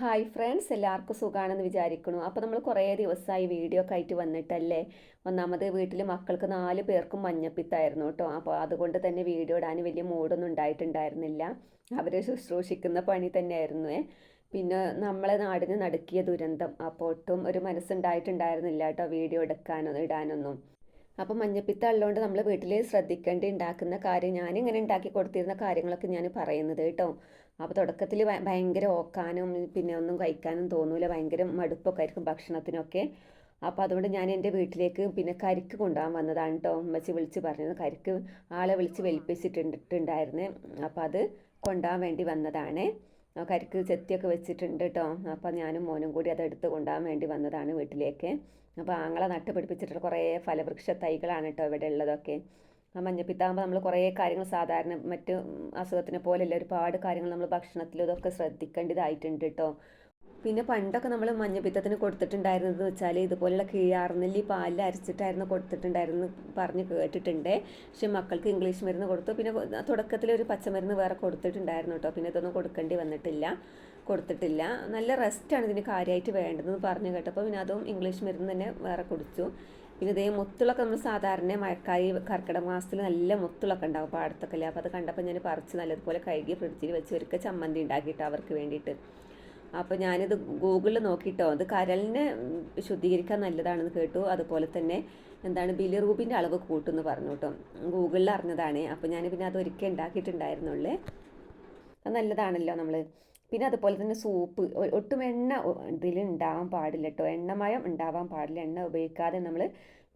Hi friends എല്ലാവർക്കും സുഖമാണെന്ന് വിചാരിക്കുന്നു അപ്പോൾ നമ്മൾ കുറേ ദിവസമായി വീഡിയോ ഒക്കെ ആയിട്ട് വന്നിട്ടല്ലേ? ഒന്നാമത് വീട്ടിൽ മക്കൾക്ക് നാല് പേർക്കും മഞ്ഞപ്പിത്തായിരുന്നു കേട്ടോ അപ്പോൾ അതുകൊണ്ട് തന്നെ വീഡിയോ ഇടാൻ വലിയ മൂഡൊന്നും ഉണ്ടായിട്ടുണ്ടായിരുന്നില്ല. അവരെ ശുശ്രൂഷിക്കുന്ന പണി തന്നെയായിരുന്നു. പിന്നെ നമ്മളെ നാടിന് നടുക്കിയ ദുരന്തം. അപ്പോൾ ഒട്ടും ഒരു മനസ്സുണ്ടായിട്ടുണ്ടായിരുന്നില്ല കേട്ടോ വീഡിയോ എടുക്കാനൊന്നും ഇടാനൊന്നും. അപ്പം മഞ്ഞപ്പിത്തം ഉള്ളതുകൊണ്ട് നമ്മൾ വീട്ടിൽ ശ്രദ്ധിക്കേണ്ടി ഉണ്ടാക്കുന്ന കാര്യം ഞാനിങ്ങനെ ഉണ്ടാക്കി കൊടുത്തിരുന്ന കാര്യങ്ങളൊക്കെ ഞാൻ പറയുന്നത് കേട്ടോ. അപ്പോൾ തുടക്കത്തിൽ ഭയങ്കര ഓക്കാനും പിന്നെ ഒന്നും കഴിക്കാനും തോന്നൂല ഭയങ്കര മടുപ്പൊക്കെ ആയിരിക്കും ഭക്ഷണത്തിനൊക്കെ. അപ്പോൾ അതുകൊണ്ട് ഞാൻ എന്റെ വീട്ടിലേക്ക് പിന്നെ കരിക്ക് കൊണ്ടുപോകാൻ വന്നതാണ് കേട്ടോ. അമ്മച്ചി വിളിച്ച് പറഞ്ഞത് കരിക്ക് ആളെ വിളിച്ച് വെൽപ്പിച്ചിട്ടുണ്ടായിരുന്നു അപ്പോൾ അത് കൊണ്ടുപോകാൻ വേണ്ടി വന്നതാണ്. കരിക്ക് ചെത്തിയൊക്കെ വെച്ചിട്ടുണ്ട് കേട്ടോ അപ്പോൾ ഞാനും മോനും കൂടി അത് എടുത്ത് കൊണ്ടുപോകാൻ വേണ്ടി വന്നതാണ് വീട്ടിലേക്ക്. അപ്പോൾ ആങ്ങളെ നട്ട് പിടിപ്പിച്ചിട്ടുള്ള കുറേ ഫലവൃക്ഷ തൈകളാണ് കേട്ടോ ഇവിടെ ഉള്ളതൊക്കെ. ആ മഞ്ഞപ്പിത്താകുമ്പോൾ നമ്മൾ കുറേ കാര്യങ്ങൾ സാധാരണ മറ്റ് അസുഖത്തിനെ പോലെയല്ല ഒരുപാട് കാര്യങ്ങൾ നമ്മൾ ഭക്ഷണത്തിൽ ഇതൊക്കെ ശ്രദ്ധിക്കേണ്ടതായിട്ടുണ്ട് കേട്ടോ പിന്നെ പണ്ടൊക്കെ നമ്മൾ മഞ്ഞപ്പിത്തത്തിന് കൊടുത്തിട്ടുണ്ടായിരുന്നത് വെച്ചാൽ ഇതുപോലുള്ള കീഴാർനെല്ലി പാലിൽ അരച്ചിട്ടായിരുന്നു കൊടുത്തിട്ടുണ്ടായിരുന്നു പറഞ്ഞ് കേട്ടിട്ടുണ്ട്. പക്ഷെ മക്കൾക്ക് ഇംഗ്ലീഷ് മരുന്ന് കൊടുത്തു. പിന്നെ തുടക്കത്തിൽ ഒരു പച്ചമരുന്ന് വേറെ കൊടുത്തിട്ടുണ്ടായിരുന്നു കേട്ടോ. പിന്നെ ഇതൊന്നും കൊടുക്കേണ്ടി വന്നിട്ടില്ല. കൊടുത്തിട്ടില്ല. നല്ല റെസ്റ്റാണ് ഇതിന് കാര്യമായിട്ട് വേണ്ടതെന്ന് പറഞ്ഞു കേട്ടപ്പോൾ പിന്നെ അതും ഇംഗ്ലീഷ് മരുന്ന് തന്നെ വേറെ കുടിച്ചു. പിന്നെ ഇതേ മുത്തുളൊക്കെ നമ്മൾ സാധാരണ മഴക്കായി കർക്കിടക മാസത്തിൽ നല്ല മുത്തുളൊക്കെ ഉണ്ടാവും പാടത്തൊക്കെ അല്ലേ? അപ്പോൾ അത് കണ്ടപ്പോൾ ഞാൻ പറിച്ച് നല്ലതുപോലെ കഴുകി ഫ്രിഡ്ജിൽ വെച്ച് ഒരുക്ക ചമ്മന്തി ഉണ്ടാക്കിയിട്ട് അവർക്ക് വേണ്ടിയിട്ട്. അപ്പോൾ ഞാനിത് ഗൂഗിളിൽ നോക്കിയിട്ടോ അത് കരളിനെ ശുദ്ധീകരിക്കാൻ നല്ലതാണെന്ന് കേട്ടു. അതുപോലെ തന്നെ എന്താണ് ബിലിറൂബിന്റെ അളവ് കൂട്ടുമെന്ന് പറഞ്ഞു കേട്ടോ. ഗൂഗിളിൽ അറിഞ്ഞതാണ്. അപ്പോൾ ഞാൻ പിന്നെ അത് ഒരിക്കൽ ഉണ്ടാക്കിയിട്ടുണ്ടായിരുന്നുള്ളേ. അത് നല്ലതാണല്ലോ നമ്മൾ പിന്നെ അതുപോലെ തന്നെ സൂപ്പ്. ഒട്ടും എണ്ണ ഇതിൽ ഉണ്ടാവാൻ പാടില്ല കേട്ടോ. എണ്ണമയം ഉണ്ടാവാൻ പാടില്ല. എണ്ണ ഉപയോഗിക്കാതെ നമ്മൾ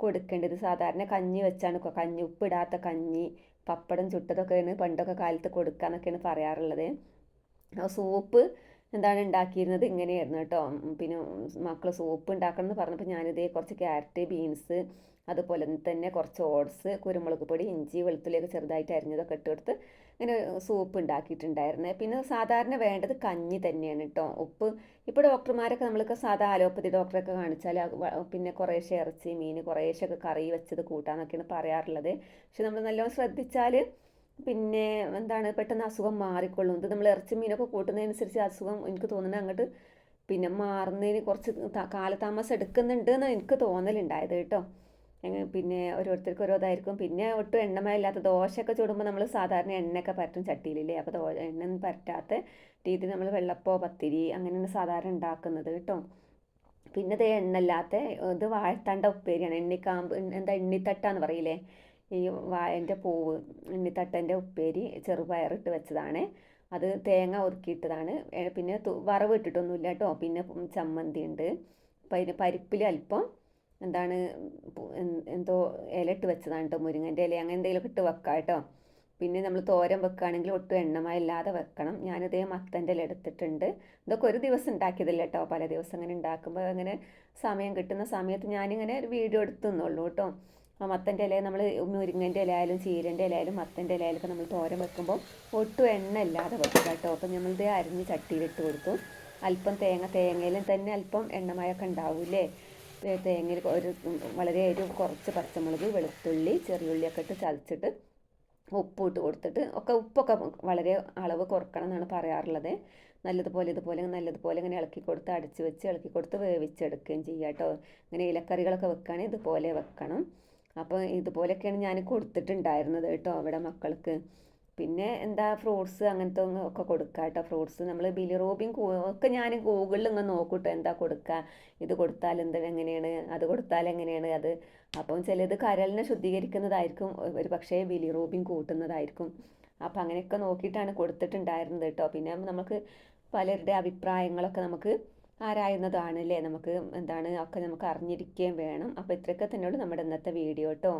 കൊടുക്കേണ്ടത് സാധാരണ കഞ്ഞി വെച്ചാണ് കഞ്ഞി ഉപ്പിടാത്ത കഞ്ഞി പപ്പടം ചുട്ടതൊക്കെയാണ് പണ്ടൊക്കെ കാലത്ത് കൊടുക്കുക എന്നൊക്കെയാണ് പറയാറുള്ളത് സൂപ്പ് എന്താണ് ഉണ്ടാക്കിയിരുന്നത്? ഇങ്ങനെയായിരുന്നു കേട്ടോ. പിന്നെ മക്കൾ സൂപ്പ് ഉണ്ടാക്കണം എന്ന് പറഞ്ഞപ്പോൾ ഞാനിതേ കുറച്ച് ക്യാരറ്റ് ബീൻസ് അതുപോലെ തന്നെ കുറച്ച് ഓട്സ് കുരുമുളക് പൊടി ഇഞ്ചി വെളുത്തുള്ളിയൊക്കെ ചെറുതായിട്ട് അരിഞ്ഞതൊക്കെ ഇട്ട് കൊടുത്ത് ഇങ്ങനെ സൂപ്പ് ഉണ്ടാക്കിയിട്ടുണ്ടായിരുന്നത് പിന്നെ സാധാരണ വേണ്ടത് കഞ്ഞി തന്നെയാണ് കേട്ടോ. ഉപ്പ് ഇപ്പോൾ ഡോക്ടർമാരൊക്കെ നമ്മൾക്ക് സാധാ അലോപ്പതി ഡോക്ടറൊക്കെ കാണിച്ചാൽ പിന്നെ കുറേശ്ശെ ഇറച്ചി മീൻ കുറേശ്ശൊക്കെ കറി വെച്ചത് കൂട്ടാന്നൊക്കെയാണ് പറയാറുള്ളത്. പക്ഷെ നമ്മൾ നല്ലോണം ശ്രദ്ധിച്ചാൽ പിന്നെ എന്താണ് പെട്ടെന്ന് അസുഖം മാറിക്കൊള്ളും. ഇത് നമ്മൾ ഇറച്ചി മീനൊക്കെ കൂട്ടുന്നതനുസരിച്ച് അസുഖം എനിക്ക് തോന്നുന്നത് അങ്ങോട്ട് പിന്നെ മാറുന്നതിന് കുറച്ച് കാലതാമസം എടുക്കുന്നുണ്ട് എന്ന് എനിക്ക് തോന്നലുണ്ടായത് കേട്ടോ. പിന്നെ ഓരോരുത്തർക്ക് ഓരോ ഇതായിരിക്കും പിന്നെ ഒട്ടും എണ്ണമയില്ലാത്ത ദോശയൊക്കെ ചുടുമ്പോൾ നമ്മൾ സാധാരണ എണ്ണയൊക്കെ പരട്ടും ചട്ടിയിലില്ലേ. അപ്പോൾ ദോ എണ്ണ പരറ്റാത്ത രീതി നമ്മൾ വെള്ളപ്പോ പത്തിരി അങ്ങനെയാണ് സാധാരണ ഉണ്ടാക്കുന്നത് കേട്ടോ. പിന്നെ ഇത് എണ്ണല്ലാത്ത ഇത് വാഴത്താണ്ട ഉപ്പേരിയാണ്. എണ്ണിക്കാമ്പ് എന്താ എണ്ണിത്തട്ടാന്ന് പറയില്ലേ? ഈ വാഴന്റെ പൂവ് ഉണ്ണിത്തട്ടന്റെ ഉപ്പേരി ചെറുപയറിട്ട് വെച്ചതാണ്. അത് തേങ്ങ ഒതുക്കിയിട്ടതാണ് പിന്നെ വറവ് ഇട്ടിട്ടൊന്നുമില്ല കേട്ടോ. പിന്നെ ചമ്മന്തി ഉണ്ട്. പരിപ്പിൽ അല്പം എന്താണ് എന്തോ ഇല ഇട്ട് വെച്ചതാണ് കേട്ടോ മുരിങ്ങന്റെ ഇല. അങ്ങനെ എന്തെങ്കിലുമൊക്കെ ഇട്ട് വെക്കാം കേട്ടോ. പിന്നെ നമ്മൾ തോരൻ വെക്കുകയാണെങ്കിൽ ഒട്ടും എണ്ണമയില്ലാതെ വെക്കണം. ഞാനിതേ മത്തന്റെ ഇല എടുത്തിട്ടുണ്ട്. ഇതൊക്കെ ഒരു ദിവസം ഉണ്ടാക്കിയതല്ല കേട്ടോ. പല ദിവസം അങ്ങനെ ഉണ്ടാക്കുമ്പോൾ അങ്ങനെ സമയം കിട്ടുന്ന സമയത്ത് ഞാനിങ്ങനെ ഒരു വീഡിയോ എടുത്തുന്നുള്ളൂ കേട്ടോ. മത്തന്റെ ഇല നമ്മൾ മുരിങ്ങന്റെ ഇല ആയാലും ചീരന്റെ ഇല ആയാലും മത്തന്റെ ഇല ആയാലും നമ്മൾ തോരൻ വെക്കുമ്പോൾ ഒട്ടും എണ്ണ ഇല്ലാതെ വെക്കുക കേട്ടോ. അപ്പം നമ്മളിത് അരിഞ്ഞ് ചട്ടിയിലിട്ട് കൊടുത്തു അല്പം തേങ്ങ തേങ്ങയിലും തന്നെ അല്പം എണ്ണമയൊക്കെ ഉണ്ടാവില്ലേ? തേങ്ങയിൽ ഒരു വളരെ ഒരു കുറച്ച് പച്ചമുളക് വെളുത്തുള്ളി ചെറിയുള്ളിയൊക്കെ ഇട്ട് ചതച്ചിട്ട് ഉപ്പ് ഇട്ട് കൊടുത്തിട്ട് ഒക്കെ ഉപ്പൊക്കെ വളരെ അളവ് കുറക്കണം എന്നാണ് പറയാറുള്ളത്. നല്ലതുപോലെ ഇതുപോലെ നല്ലതുപോലെ ഇങ്ങനെ ഇളക്കി കൊടുത്ത് അടച്ച് വെച്ച് ഇളക്കി കൊടുത്ത് വേവിച്ചെടുക്കുകയും ചെയ്യാം കേട്ടോ. ഇങ്ങനെ ഇലക്കറികളൊക്കെ വെക്കുകയാണെങ്കിൽ ഇതുപോലെ വെക്കണം. അപ്പോൾ ഇതുപോലെയൊക്കെയാണ് ഞാൻ കൊടുത്തിട്ടുണ്ടായിരുന്നത് കേട്ടോ അവിടെ മക്കൾക്ക്. പിന്നെ എന്താ ഫ്രൂട്ട്സ് അങ്ങനത്തെ ഒക്കെ കൊടുക്കുക കേട്ടോ. ഫ്രൂട്ട്സ് നമ്മൾ ബിലിറോബിൻ ഒക്കെ ഞാൻ ഗൂഗിളിൽ ഇങ്ങനെ നോക്കൂട്ടോ എന്താ കൊടുക്കുക ഇത് കൊടുത്താൽ എന്താ എങ്ങനെയാണ്? അത് കൊടുത്താൽ എങ്ങനെയാണ്? അത് അപ്പം ചിലത് കരലിനെ ശുദ്ധീകരിക്കുന്നതായിരിക്കും. ഒരു പക്ഷേ ബിലിറോബിൻ കൂട്ടുന്നതായിരിക്കും. അപ്പം അങ്ങനെയൊക്കെ നോക്കിയിട്ടാണ് കൊടുത്തിട്ടുണ്ടായിരുന്നത് കേട്ടോ. പിന്നെ നമുക്ക് പലരുടെ അഭിപ്രായങ്ങളൊക്കെ നമുക്ക് ആരായുന്നതാണ് അല്ലേ നമുക്ക് എന്താണ് ഒക്കെ നമുക്ക് അറിഞ്ഞിരിക്കുകയും വേണം. അപ്പോൾ ഇത്രയൊക്കെ തന്നെയുള്ളൂ നമ്മുടെ ഇന്നത്തെ വീഡിയോ കേട്ടോ